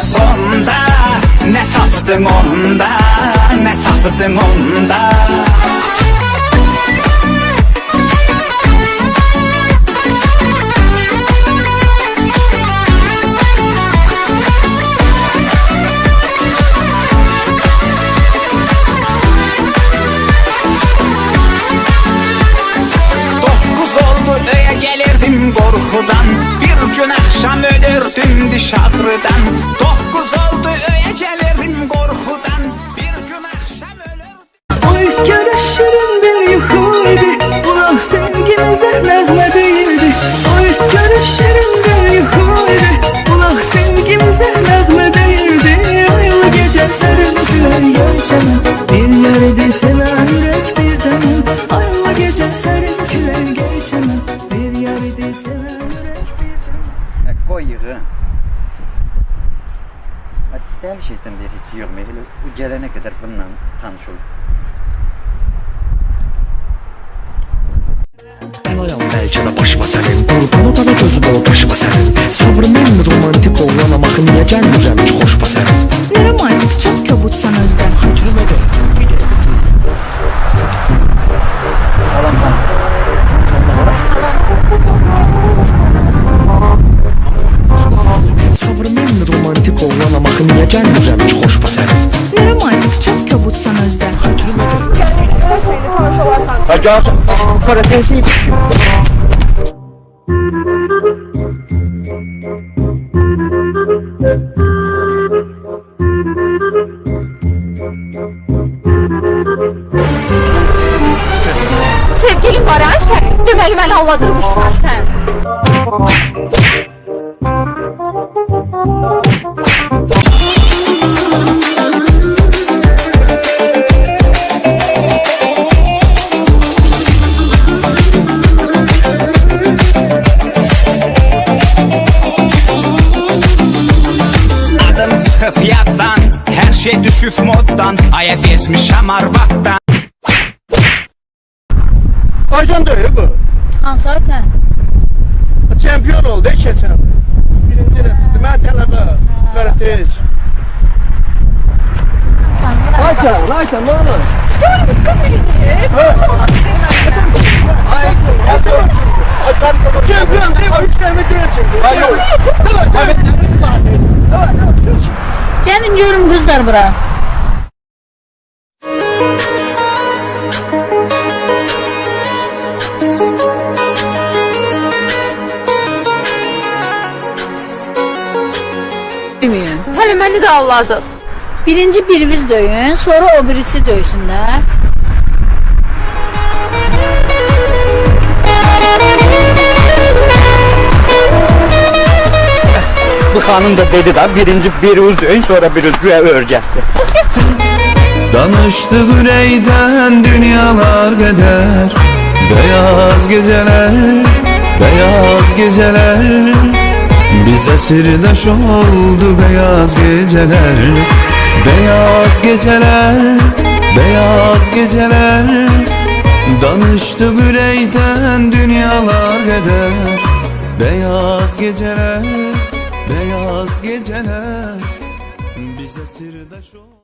sonda? Ne tapdın onda? Ne tapdın onda? Oldu gəlirdim qorxudan Bir gün axşam ölürdüm diş deyildi Oy görüşürüm bir yuxuydu Bulaq sevgimizə nəğmə deyildi Aylı gecə sərin külək göyçəmə Bir yerdə sevən ürək birdən Aylı gecə sərin külək göyçəmə Bir yerdə sevən ürək birdən Ya koy yığı. Del şeyden beri hiç. Hele o gelene kadar bununla tanış bəlkə də başıma sənin Qurban odana gözü bol taşıma sənin Savrım mən romantik oğlanam Axı niyə gəlmirəm ki xoşba sənin Ne romantik çok kobudsan özdə Xötrümə də Salam hanım. Savrım mən romantik oğlanam Axı niyə gəlmirəm ki xoşba sənin Ne romantik çok kobudsan özdə Xötrümə də Sevgilin var ha senin. Deməli məni aldadırmışsan sən. Hər şey düşüb moddan Aya bezmişəm arvatdan Aycan döyüyor bu. Hansı ötən? Çempiyon oldu geçen. Birinci residi. Ben tələbə. Mərətiş. Aycan, Aycan ne olur? Çempiyon değil mi? Üç tane göre çekti. Hayır. Evet, Gəlin görüm qızlar bura. Hələ məni də avladı. Birinci biriniz döyün, sonra o birisi döysün hanım da dedi da birinci bir uzun sonra bir güya örgətti. Danıştı güneyden dünyalar gider Beyaz geceler, beyaz geceler. Bize sirdaş oldu beyaz geceler. Beyaz geceler, beyaz geceler. Danıştı güneyden dünyalar gider Beyaz geceler, beyaz geceler Bize sirdaş oldu